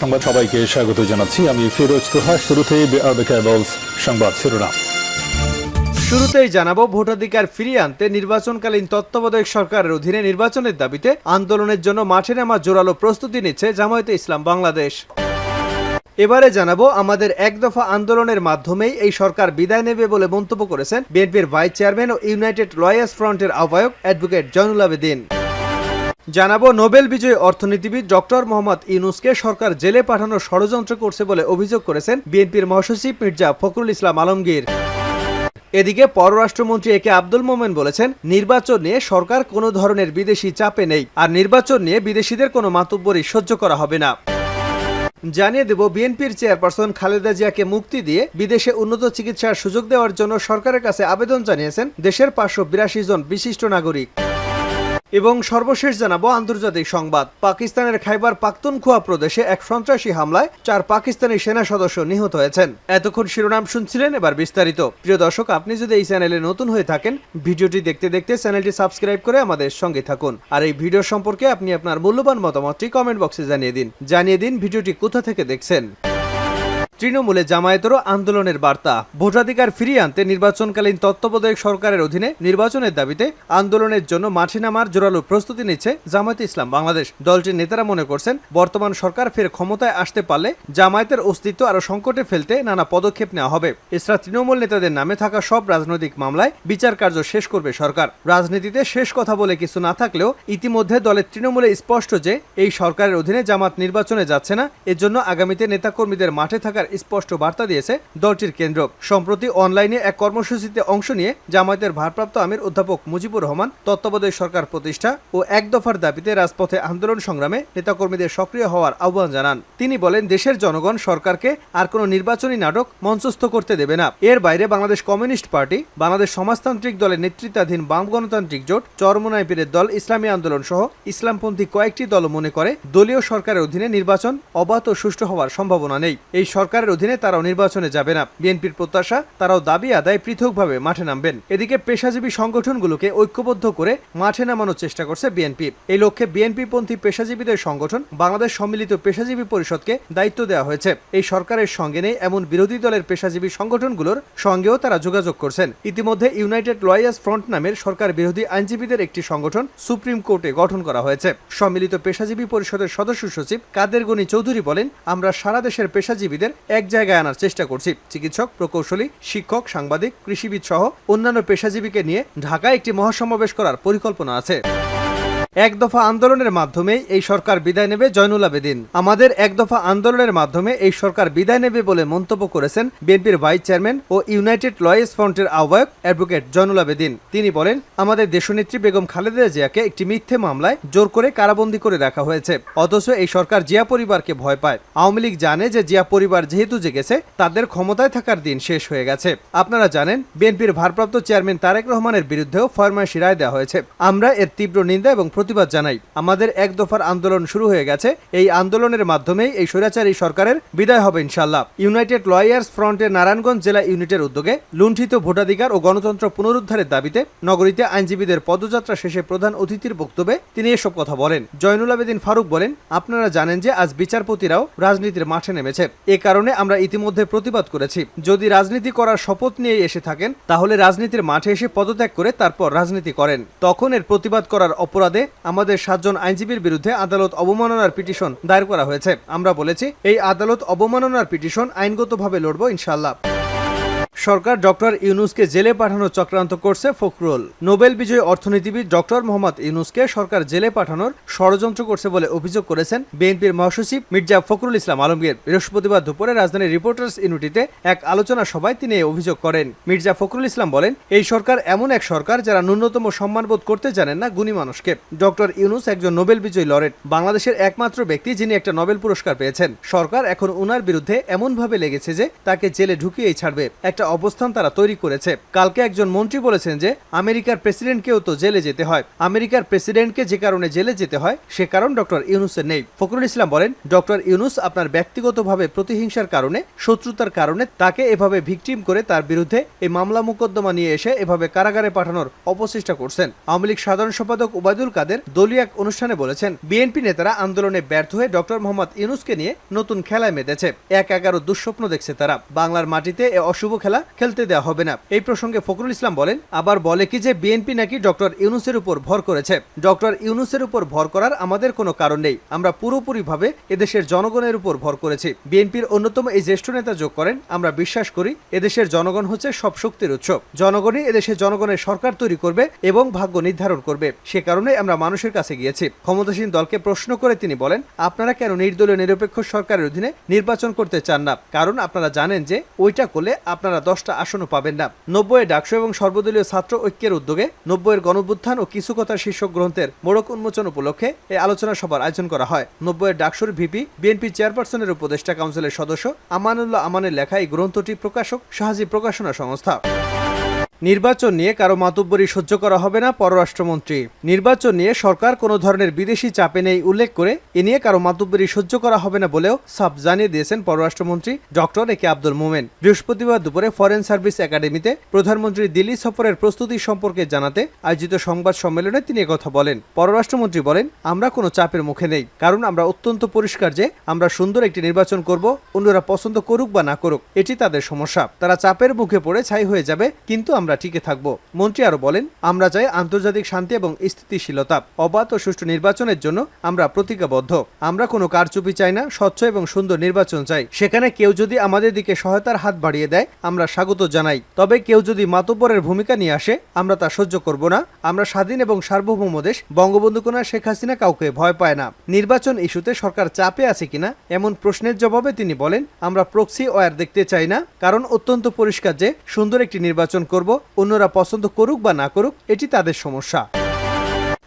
সংবাদ সবাইকে স্বাগত জানাচ্ছি। আমি ফিরোজ তোহা শুরুতেই সংবাদ শিরোনাম। শুরুতেই জানাব, ভোটাধিকার ফিরিয়ে আনতে নির্বাচনকালীন তত্ত্বাবধায়ক সরকারের অধীনে নির্বাচনের দাবিতে আন্দোলনের জন্য মাঠে নামা জোরালো প্রস্তুতি নিচ্ছে জামায়াতে ইসলাম বাংলাদেশ। এবারে জানাব, আমাদের এক দফা আন্দোলনের মাধ্যমেই এই সরকার বিদায় নেবে বলে মন্তব্য করেছেন বিএনপির ভাইস চেয়ারম্যান ও ইউনাইটেড লয়ার্স ফ্রন্টের আহ্বায়ক অ্যাডভোকেট জয়নুল আবেদিন। জানাব, নোবেল বিজয়ী অর্থনীতিবিদ ডক্টর মোহাম্মদ ইউনুসকে সরকার জেলে পাঠানোর ষড়যন্ত্র করছে বলে অভিযোগ করেছেন বিএনপির মহাসচিব মির্জা ফখরুল ইসলাম আলমগীর। এদিকে পররাষ্ট্রমন্ত্রী একে আব্দুল মোমেন বলেছেন, নির্বাচন নিয়ে সরকার কোনো ধরনের বিদেশি চাপে নেই, আর নির্বাচন নিয়ে বিদেশিদের কোনো মাতব্বরই সহ্য করা হবে না। জানিয়ে দেব, বিএনপির চেয়ারপারসন খালেদা জিয়াকে মুক্তি দিয়ে বিদেশে উন্নত চিকিৎসার সুযোগ দেওয়ার জন্য সরকারের কাছে আবেদন জানিয়েছেন দেশের পাঁচশো বিরাশি জন বিশিষ্ট নাগরিক। এবং সর্বশেষ জানাব আন্তর্জাতিক সংবাদ। পাকিস্তানের খাইবার পাখতুনখোয়া প্রদেশে এক সন্ত্রাসী হামলায় চার পাকিস্তানি সেনা সদস্য নিহত হয়েছেন। এতক্ষণ শিরোনাম শুনছিলেন এবার বিস্তারিত। প্রিয় দর্শক, আপনি যদি এই চ্যানেলে নতুন হয়ে থাকেন, ভিডিওটি দেখতে দেখতে চ্যানেলটি সাবস্ক্রাইব করে আমাদের সঙ্গে থাকুন। আর এই ভিডিও সম্পর্কে আপনি আপনার মূল্যবান মতামতটি কমেন্ট বক্সে জানিয়ে দিন। জানিয়ে দিন ভিডিওটি কোথা থেকে দেখছেন। তৃণমূলে জামায়াতেরও আন্দোলনের বার্তা। ভোটাধিকার ফিরিয়ে আনতে নির্বাচনকালীন তত্ত্বাবধায়ক সরকারের অধীনে নির্বাচনের দাবিতে আন্দোলনের জন্য মাঠে নামার জোরালো প্রস্তুতি নিচ্ছে জামায়াতে ইসলাম বাংলাদেশ। দলটির নেতারা মনে করছেন, বর্তমান সরকার ফের ক্ষমতায় আসতে পারলে জামায়াতের অস্তিত্ব আরও সংকটে ফেলতে নানা পদক্ষেপ নেওয়া হবে। এছাড়া তৃণমূল নেতাদের নামে থাকা সব রাজনৈতিক মামলায় বিচার কার্য শেষ করবে সরকার। রাজনীতিতে শেষ কথা বলে কিছু না থাকলেও ইতিমধ্যে দলের তৃণমূলে স্পষ্ট যে, এই সরকারের অধীনে জামাত নির্বাচনে যাচ্ছে না, এজন্য আগামীতে নেতাকর্মীদের মাঠে থাকার স্পষ্ট বার্তা দিয়েছে দলটির কেন্দ্র। সম্প্রতি অনলাইনে এক কর্মসূচিতে অংশ নিয়ে জামায়াতের ভারপ্রাপ্ত আমির অধ্যাপক মুজিবুর রহমান, তত্ত্বাবধায়ক সরকার প্রতিষ্ঠা ও এক দফার দাবিতে রাজপথে আন্দোলন সংগ্রামে নেতাকর্মীদের সক্রিয় হওয়ার আহ্বান জানান। তিনি বলেন, দেশের জনগণ সরকারকে আর কোনো নির্বাচনী নাটক মঞ্চস্থ করতে দেবে না। এর বাইরে বাংলাদেশ কমিউনিস্ট পার্টি, বাংলাদেশ সমাজতান্ত্রিক দলের নেতৃত্বাধীন বাম গণতান্ত্রিক জোট, চরমনাই পীরের দল ইসলামী আন্দোলন সহ ইসলামপন্থী কয়েকটি দল মনে করে দলীয় সরকারের অধীনে নির্বাচন অবাধ ও সুষ্ঠু হওয়ার সম্ভাবনা নেই। এই সরকারের অধীনে তারাও নির্বাচনে যাবে না। বিএনপির প্রত্যাশা, তারাও দাবি আদায় পৃথকভাবে মাঠে নামবেন। এদিকে পেশাজীবী সংগঠনগুলোকে ঐক্যবদ্ধ করে মাঠে নামানোর চেষ্টা করছে বিএনপি। এই লক্ষ্যে বিএনপি পন্থী পেশাজীবীদের সংগঠন বাংলাদেশ সম্মিলিত পেশাজীবী পরিষদকে দায়িত্ব দেওয়া হয়েছে। এই সরকারের সঙ্গে নেই এমন বিরোধী দলের পেশাজীবী সংগঠনগুলোর সঙ্গেও তারা যোগাযোগ করছেন। ইতিমধ্যে ইউনাইটেড লয়ার্স ফ্রন্ট নামের সরকার বিরোধী আইনজীবীদের একটি সংগঠন সুপ্রিম কোর্টে গঠন করা হয়েছে। সম্মিলিত পেশাজীবী পরিষদের সদস্য সচিব কাদের গনি চৌধুরী বলেন, আমরা সারা দেশের পেশাজীবীদের এক জায়গায় আনার চেষ্টা করছি। চিকিৎসক, প্রকৌশলী, শিক্ষক, সাংবাদিক, কৃষিবিদ সহ অন্যান্য পেশাজীবীকে নিয়ে ঢাকায় একটি মহাসমাবেশ করার পরিকল্পনা আছে। এক দফা আন্দোলনের মাধ্যমে এই সরকার বিদায় নেবে জয়নুল আবেদিন আমাদের এক দফা আন্দোলনের মাধ্যমে এই সরকার বিদায় নেবে বলে মন্তব্য করেছেন বিএনপির ভাইস চেয়ারম্যান ও ইউনাইটেড লয়েস ফ্রন্টের আহ্বায়ক অ্যাডভোকেট জয়নুল আবেদিন তিনি বলেন, আমাদের দেশনেত্রী বেগম খালেদা জিয়াকে একটি মিথ্যে মামলায় জোর করে কারাবন্দী করে রাখা হয়েছে। অথচ এই সরকার জিয়া পরিবারকে ভয় পায়। আওয়ামী লীগ জানে যে জিয়া পরিবার যেহেতু জেগেছে, তাদের ক্ষমতায় থাকার দিন শেষ হয়ে গেছে। আপনারা জানেন, বিএনপির ভারপ্রাপ্ত চেয়ারম্যান তারেক রহমানের বিরুদ্ধেও ফরমাইশি রায় দেওয়া হয়েছে। আমরা এর তীব্র নিন্দা এবং প্রতিবাদ জানাই। আমাদের এক দফার আন্দোলন শুরু হয়ে গেছে। এই আন্দোলনের মাধ্যমেই এই স্বৈরাচারী সরকারের বিদায় হবে ইনশাল্লাহ ইউনাইটেড লয়ার্স ফ্রন্টের নারায়ণগঞ্জ জেলা ইউনিটের উদ্যোগে লুণ্ঠিত ভোটাধিকার ও গণতন্ত্র পুনরুদ্ধারের দাবিতে নগরীতে আইনজীবীদের পদযাত্রা শেষে প্রধান অতিথির বক্তব্যে তিনি এসব কথা বলেন। জয়নুল আবেদিন ফারুক বলেন, আপনারা জানেন যে আজ বিচারপতিরাও রাজনীতির মাঠে নেমেছে। এ কারণে আমরা ইতিমধ্যে প্রতিবাদ করেছি। যদি রাজনীতি করার শপথ নিয়ে এসে থাকেন, তাহলে রাজনীতির মাঠে এসে পদত্যাগ করে তারপর রাজনীতি করেন। তখন এর প্রতিবাদ করার অপরাধে আমাদের সাতজন আইনজীবীর বিরুদ্ধে আদালত অবমাননার পিটিশন দায়ের করা হয়েছে। আমরা বলেছি, এই আদালত অবমাননার পিটিশন আইনগতভাবে লড়ব ইনশাল্লাহ সরকার ডক্টর ইউনুসকে জেলে পাঠানোর চক্রান্ত করছে ফখরুল। নোবেল বিজয়ী অর্থনীতিবিদ ডক্টর মোহাম্মদ ইউনুসকে সরকার জেলে পাঠানোর ষড়যন্ত্র করছে বলে অভিযোগ করেছেন বিএনপির মহাসচিব মির্জা ফখরুল ইসলাম আলমগীর। বৃহস্পতিবার দুপুরে রাজধানীর রিপোর্টার্স ইউনিটিতে এক আলোচনা সভায় তিনি এই অভিযোগ করেন। মির্জা ফখরুল ইসলাম বলেন, এই সরকার এমন এক সরকার যারা ন্যূনতম সম্মানবোধ করতে জানেন না গুণী মানুষকে। ডক্টর ইউনুস একজন নোবেল বিজয়ী লরেট, বাংলাদেশের একমাত্র ব্যক্তি যিনি একটা নোবেল পুরস্কার পেয়েছেন। সরকার এখন উনার বিরুদ্ধে এমনভাবে লেগেছে যে তাকে জেলে ঢুকিয়েই ছাড়বে। একটা অবস্থান তারা তৈরি করেছে। কালকে একজন মন্ত্রী বলেছেন যে, আমেরিকার প্রেসিডেন্টকেও তো জেলে যেতে হয়। আমেরিকার প্রেসিডেন্টকে যে কারণে জেলে যেতে হয়, সে কারণ ডক্টর ইউনুসের নেই। ফখরুল ইসলাম বলেন, ডক্টর ইউনুস আপনার ব্যক্তিগতভাবে প্রতিহিংসার কারণে, শত্রুতার কারণে তাকে এভাবে ভিকটিম করে তার বিরুদ্ধে এই মামলা মোকদ্দমা নিয়ে এসে এভাবে কারাগারে পাঠানোর অপচেষ্টা করছেন। আওয়ামী লীগ সাধারণ সম্পাদক ওবায়দুল কাদের দলীয় এক অনুষ্ঠানে বলেছেন, বিএনপি নেতারা আন্দোলনে ব্যর্থ হয়ে ডক্টর মোহাম্মদ ইউনুসকে নিয়ে নতুন খেলায় মেতেছে। এক এগারো দুঃস্বপ্ন দেখছে তারা। বাংলার মাটিতে এ অশুভ খেলা খেলতে দেওয়া হবে না। এই প্রসঙ্গে ফখরুল ইসলাম বলেন, আবার বলে কি যে বিএনপি নাকি ডক্টর ইউনুসের উপর ভর করেছে। ডক্টর ইউনুসের উপর ভর করার আমাদের কোনো কারণ নেই। আমরা পুরোপুরিভাবে এদেশের জনগণের উপর ভর করেছি। বিএনপির অন্যতম এই জ্যেষ্ঠ নেতা যোগ করেন, আমরা বিশ্বাস করি এদেশের জনগণ হচ্ছে সব শক্তির উৎস। জনগণই এদেশের জনগণের সরকার তৈরি করবে এবং ভাগ্য নির্ধারণ করবে। সে কারণে আমরা মানুষের কাছে গিয়েছি। ক্ষমতাসীন দলকে প্রশ্ন করে তিনি বলেন, আপনারা কেন নির্দলীয় নিরপেক্ষ সরকারের অধীনে নির্বাচন করতে চান না? কারণ আপনারা জানেন যে ওইটা করলে আপনারা দশটা আসনও পাবেন না। নব্বইয়ে ডাকসু এবং সর্বদলীয় ছাত্র ঐক্যের উদ্যোগে নব্বইয়ের গণবুত্থান ও কিছু কথা শীর্ষক গ্রন্থের মোড়ক উন্মোচন উপলক্ষে এই আলোচনা সভার আয়োজন করা হয়। নব্বইয়ের ডাকসুর ভিপি, বিএনপি চেয়ারপারসনের উপদেষ্টা কাউন্সিলের সদস্য আমানুল্লাহ আমানের লেখা এই গ্রন্থটি প্রকাশক শাহাজি প্রকাশনা সংস্থা। নির্বাচন নিয়ে কারও মাতুব্বরি সহ্য করা হবে না পররাষ্ট্রমন্ত্রী। নির্বাচন নিয়ে সরকার কোনো ধরনের বিদেশি চাপে নেই উল্লেখ করে এ নিয়ে কারও মাতুব্বরি সহ্য করা হবে না বলেও সাফ জানিয়ে দিয়েছেন পররাষ্ট্রমন্ত্রী ডক্টর এ কে আব্দুল মোমেন। বৃহস্পতিবার দুপুরে ফরেন সার্ভিস একাডেমিতে প্রধানমন্ত্রী দিল্লি সফরের প্রস্তুতি সম্পর্কে জানাতে আয়োজিত সংবাদ সম্মেলনে তিনি কথা বলেন। পররাষ্ট্রমন্ত্রী বলেন, আমরা কোনো চাপের মুখে নেই, কারণ আমরা অত্যন্ত পরিষ্কার যে আমরা সুন্দর একটি নির্বাচন করব, অন্যরা পছন্দ করুক বা না করুক, এটি তাদের সমস্যা। তারা চাপের মুখে পড়ে ছাই হয়ে যাবে, কিন্তু আমরা টিকে থাকব। মন্ত্রী আরও বলেন, আমরা চাই আন্তর্জাতিক শান্তি এবং স্থিতিশীলতা। অবাধ ও সুষ্ঠু নির্বাচনের জন্য আমরা প্রতিজ্ঞাবদ্ধ। আমরা কোনো কারচুপি চাই না, স্বচ্ছ এবং সুন্দর নির্বাচন চাই। সেখানে কেউ যদি আমাদের দিকে সহায়তার হাত বাড়িয়ে দেয়, আমরা স্বাগত জানাই। তবে কেউ যদি মাতব্বরের ভূমিকা নিয়ে আসে, আমরা তা সহ্য করব না। আমরা স্বাধীন এবং সার্বভৌম দেশ, বঙ্গবন্ধু কন্যা শেখ হাসিনা কাউকে ভয় পায় না। নির্বাচন ইস্যুতে সরকার চাপে আছে কিনা এমন প্রশ্নের জবাবে তিনি বলেন, আমরা প্রক্সি ওয়ার দেখতে চাই না, কারণ অত্যন্ত পরিষ্কার যে সুন্দর একটি নির্বাচন করব অন্যরা পছন্দ করুক বা না করুক এটি তাদের সমস্যা।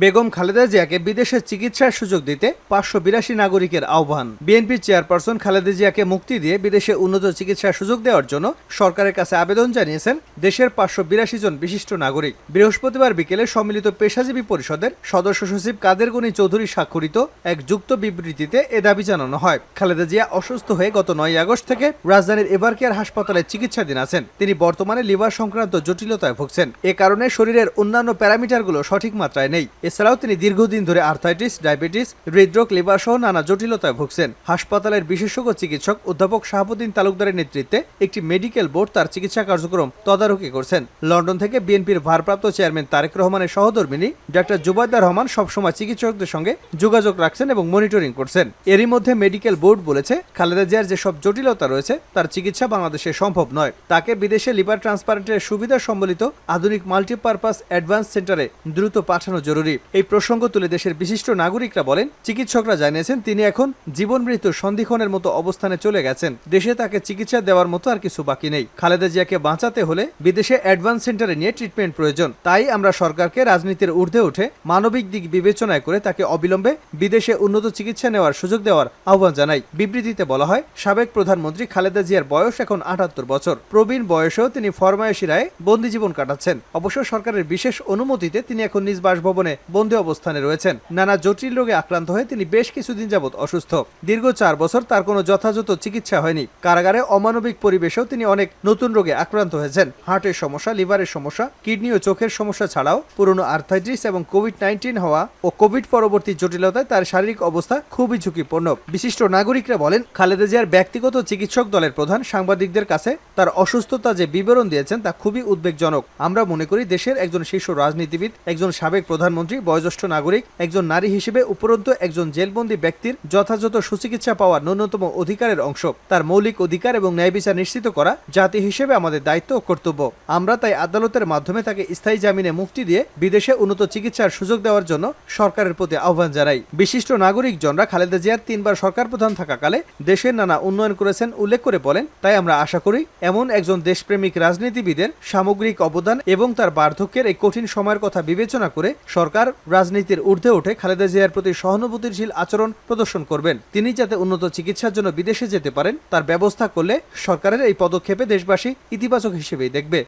বেগম খালেদা জিয়াকে বিদেশে চিকিৎসার সুযোগ দিতে পাঁচশো বিরাশি নাগরিকের আহ্বান। বিএনপি চেয়ারপারসন খালেদা জিয়াকে মুক্তি দিয়ে বিদেশে উন্নত চিকিৎসার সুযোগ দেওয়ার জন্য সরকারের কাছে আবেদন জানিয়েছেন দেশের পাঁচশো বিরাশি জন বিশিষ্ট নাগরিক। বৃহস্পতিবার বিকেলে সম্মিলিত পেশাজীবী পরিষদের সদস্য সচিব কাদের গনি চৌধুরী স্বাক্ষরিত এক যুক্ত বিবৃতিতে এ দাবি জানানো হয়। খালেদা জিয়া অসুস্থ হয়ে গত নয় আগস্ট থেকে রাজধানীর এবারকেয়ার হাসপাতালে চিকিৎসাধীন আছেন। তিনি বর্তমানে লিভার সংক্রান্ত জটিলতায় ভুগছেন। এ কারণে শরীরের অন্যান্য প্যারামিটারগুলো সঠিক মাত্রায় নেই। এছাড়াও তিনি দীর্ঘদিন ধরে আর্থাইটিস ডায়াবেটিস হৃদরোগ লিভার সহ নানা জটিলতায় ভুগছেন। হাসপাতালের বিশেষজ্ঞ চিকিৎসক অধ্যাপক শাহাবুদ্দিন তালুকদারের নেতৃত্বে একটি মেডিকেল বোর্ড তার চিকিৎসা কার্যক্রম তদারকি করছেন। লন্ডন থেকে বিএনপির ভারপ্রাপ্ত চেয়ারম্যান তারেক রহমানের সহধর্মিনী ডক্টর জুবাইদা রহমান সবসময় চিকিৎসকদের সঙ্গে যোগাযোগ রাখছেন এবং মনিটরিং করছেন। এরই মধ্যে মেডিকেল বোর্ড বলেছে, খালেদা জিয়ার যেসব জটিলতা রয়েছে, তার চিকিৎসা বাংলাদেশে সম্ভব নয়। তাকে বিদেশে লিভার ট্রান্সপ্লান্টের সুবিধা সম্বলিত আধুনিক মাল্টিপারপাস অ্যাডভান্স সেন্টারে দ্রুত পাঠানো জরুরি। এই প্রসঙ্গ তুলে দেশের বিশিষ্ট নাগরিকরা বলেন, চিকিৎসকরা জানিয়েছেন, তিনি এখন জীবন মৃত্যু সন্ধিক্ষণের মতো অবস্থানে চলে গেছেন। দেশে তাকে চিকিৎসা দেওয়ার মতো আর কিছু বাকি নেই। খালেদা জিয়াকে বাঁচাতে হলে বিদেশে অ্যাডভান্স সেন্টারে নিয়ে ট্রিটমেন্ট প্রয়োজন। তাই আমরা সরকারকে রাজনীতির ঊর্ধ্বে উঠে মানবিক দিক বিবেচনায় করে তাকে অবিলম্বে বিদেশে উন্নত চিকিৎসা নেওয়ার সুযোগ দেওয়ার আহ্বান জানাই। বিবৃতিতে বলা হয়, সাবেক প্রধানমন্ত্রী খালেদা জিয়ার বয়স এখন আটাত্তর বছর। প্রবীণ বয়সেও তিনি ফরমায়েশি রায়ে বন্দি জীবন কাটাচ্ছেন। অবশ্য সরকারের বিশেষ অনুমতিতে তিনি এখন নিজ বাসভবনে বন্দি অবস্থানে রয়েছেন। নানা জটিল রোগে আক্রান্ত হয়ে তিনি বেশ কিছুদিন যাবৎ অসুস্থ। দীর্ঘ চার বছর তার কোনো যথাযথ চিকিৎসা হয়নি। কারাগারে অমানবিক পরিবেশেও তিনি অনেক নতুন রোগে আক্রান্ত হয়েছেন। হার্টের সমস্যা, লিভারের সমস্যা, কিডনি ও চোখের সমস্যা ছাড়াও পুরনো আর্থাইটিস এবং কোভিড নাইন্টিন হওয়া ও কোভিড পরবর্তী জটিলতায় তার শারীরিক অবস্থা খুবই ঝুঁকিপূর্ণ। বিশিষ্ট নাগরিকরা বলেন, খালেদা জিয়ার ব্যক্তিগত চিকিৎসক দলের প্রধান সাংবাদিকদের কাছে তার অসুস্থতা যে বিবরণ দিয়েছেন তা খুবই উদ্বেগজনক। আমরা মনে করি দেশের একজন শীর্ষ রাজনীতিবিদ, একজন সাবেক প্রধানমন্ত্রী বয়োজ্যেষ্ঠ নাগরিক, একজন নারী হিসেবে উপরন্তু একজন জেলবন্দী ব্যক্তির যথাযথ সুচিকিৎসা পাওয়ার ন্যূনতম অধিকারের অংশ। তার মৌলিক অধিকার এবং ন্যায় বিচার নিশ্চিত করা জাতি হিসেবে আমাদের দায়িত্ব ও কর্তব্য। আমরা তাই আদালতের মাধ্যমে তাকে স্থায়ী জামিনে মুক্তি দিয়ে বিদেশে উন্নত চিকিৎসার সুযোগ দেওয়ার জন্য সরকারের প্রতি আহ্বান জানাই। বিশিষ্ট নাগরিকজনরা খালেদা জিয়ার তিনবার সরকার প্রধান থাকাকালে দেশের নানা উন্নয়ন করেছেন উল্লেখ করে বলেন, তাই আমরা আশা করি এমন একজন দেশপ্রেমিক রাজনীতিবিদের সামগ্রিক অবদান এবং তার বার্ধক্যের এই কঠিন সময়ের কথা বিবেচনা করে সরকার সরকার রাজনীতির ঊর্ধ্বে উঠে খালেদা জিয়ার প্রতি সহানুভূতিশীল আচরণ প্রদর্শন করবেন। তিনি যাতে উন্নত চিকিৎসার জন্য বিদেশে যেতে পারেন, তার ব্যবস্থা করলে সরকারের এই পদক্ষেপে দেশবাসী ইতিবাচক হিসেবেই দেখবে।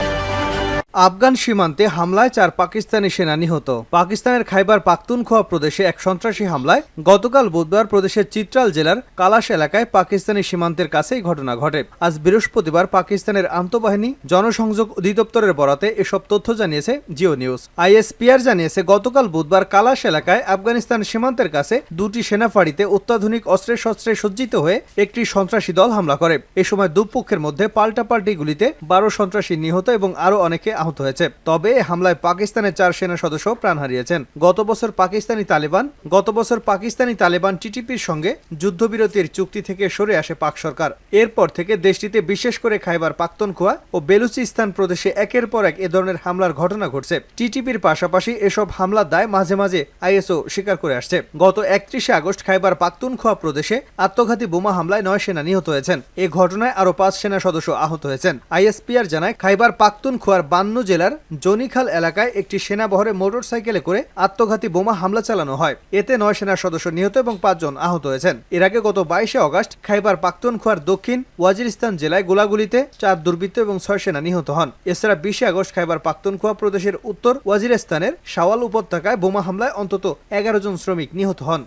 আফগান সীমান্তে হামলায় চার পাকিস্তানি সেনা নিহত। পাকিস্তানের খাইবার পাখতুনখোয়া প্রদেশে এক সন্ত্রাসী হামলায় গতকাল বুধবার প্রদেশের চিত্রাল জেলার কালাশ এলাকায় পাকিস্তানি সীমান্তের কাছেই ঘটনা ঘটে। আজ বৃহস্পতিবার পাকিস্তানের আন্তঃবাহিনী জনসংযোগ অধিদপ্তরের বরাতে এসব তথ্য জানিয়েছে জিও নিউজ। আইএসপিআর জানিয়েছে, গতকাল বুধবার কালাশ এলাকায় আফগানিস্তান সীমান্তের কাছে দুটি সেনা ফাঁড়িতে অত্যাধুনিক অস্ত্রে শস্ত্রে সজ্জিত হয়ে একটি সন্ত্রাসী দল হামলা করে। এ সময় দুপক্ষের মধ্যে পাল্টাপাল্টি গুলিতে বারো সন্ত্রাসী নিহত এবং আরও অনেকে আহত হয়েছে। তবে হামলায় পাকিস্তানের চার সেনা সদস্য প্রাণ হারিয়েছেন। গত বছর পাকিস্তানি তালেবান, গত বছর পাকিস্তানি তালেবান টিটিপির সঙ্গে যুদ্ধবিরতির চুক্তি থেকে সরে আসে পাক সরকার। এরপর থেকে দেশটিতে বিশেষ করে খাইবার পাক্তনখোয়া ও বেলুচিস্তান প্রদেশে একের পর এক এ ধরনের হামলার ঘটনা ঘটছে। টিটিপির পাশাপাশি এসব হামলার দায় মাঝে মাঝে আইএসও স্বীকার করে আসছে। গত একত্রিশে আগস্ট খাইবার পাক্তুনখোয়া প্রদেশে আত্মঘাতী বোমা হামলায় নয় সেনা নিহত হয়েছেন। এ ঘটনায় আরও পাঁচ সেনা সদস্য আহত হয়েছেন। আইএসপিআর জানায়, খাইবার পাক্তুনখোয়ার বান্ন জেলার জনিখাল এলাকায় একটি সেনা বহরে মোটরসাইকেলে করে আত্মঘাতী বোমা হামলা চালানো হয়। এতে নয় সেনা সদস্য নিহত এবং পাঁচজন আহত হয়েছেন। এর আগে গত বাইশে অগস্ট খাইবার পাক্তুনখোয়ার দক্ষিণ ওয়াজিরিস্তান জেলায় গোলাগুলিতে চার দুর্বৃত্ত এবং ছয় সেনা নিহত হন। এছাড়া বিশে আগস্ট খাইবার পাক্তুনখোয়া প্রদেশের উত্তর ওয়াজিরিস্তানের শাওয়াল উপত্যকায় বোমা হামলায় অন্তত এগারো জন শ্রমিক নিহত হন।